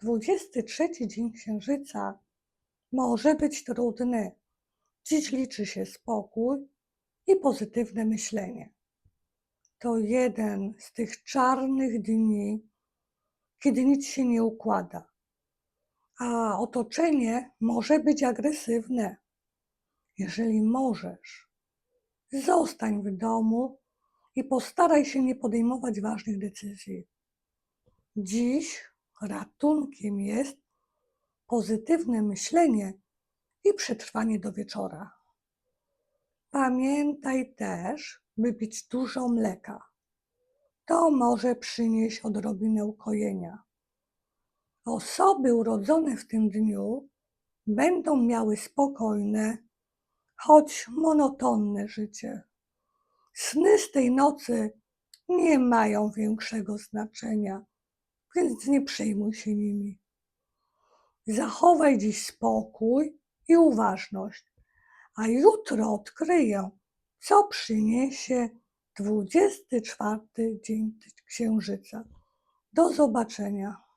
23 dzień księżyca może być trudny. Dziś liczy się spokój i pozytywne myślenie. To jeden z tych czarnych dni, kiedy nic się nie układa, a otoczenie może być agresywne. Jeżeli możesz, zostań w domu i postaraj się nie podejmować ważnych decyzji. Dziś ratunkiem jest pozytywne myślenie i przetrwanie do wieczora. Pamiętaj też, by pić dużo mleka. To może przynieść odrobinę ukojenia. Osoby urodzone w tym dniu będą miały spokojne, choć monotonne życie. Sny z tej nocy nie mają większego znaczenia, więc nie przejmuj się nimi. Zachowaj dziś spokój i uważność, a jutro odkryję, co przyniesie 24 dzień księżyca. Do zobaczenia.